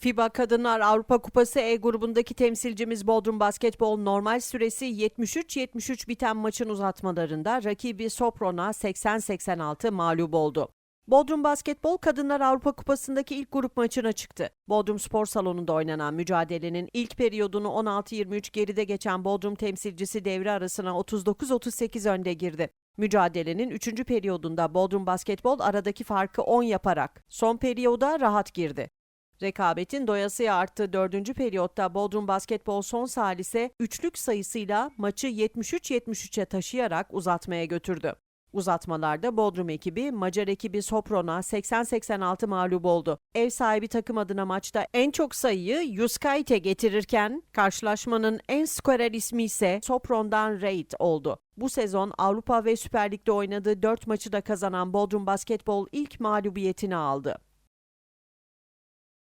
FIBA Kadınlar Avrupa Kupası E grubundaki temsilcimiz Bodrum Basketbol normal süresi 73-73 biten maçın uzatmalarında rakibi Sopron'a 80-86 mağlup oldu. Bodrum Basketbol Kadınlar Avrupa Kupası'ndaki ilk grup maçına çıktı. Bodrum Spor Salonu'nda oynanan mücadelenin ilk periyodunu 16-23 geride geçen Bodrum temsilcisi devre arasına 39-38 önde girdi. Mücadelenin 3. periyodunda Bodrum Basketbol aradaki farkı 10 yaparak son periyoda rahat girdi. Rekabetin doyasıya arttığı 4. periyotta Bodrum Basketbol son salise üçlük sayısıyla maçı 73-73'e taşıyarak uzatmaya götürdü. Uzatmalarda Bodrum ekibi Macar ekibi Sopron'a 80-86 mağlup oldu. Ev sahibi takım adına maçta en çok sayıyı Yuskaite getirirken karşılaşmanın en skorer ismi ise Sopron'dan Reid oldu. Bu sezon Avrupa ve Süper Lig'de oynadığı 4 maçı da kazanan Bodrum Basketbol ilk mağlubiyetini aldı.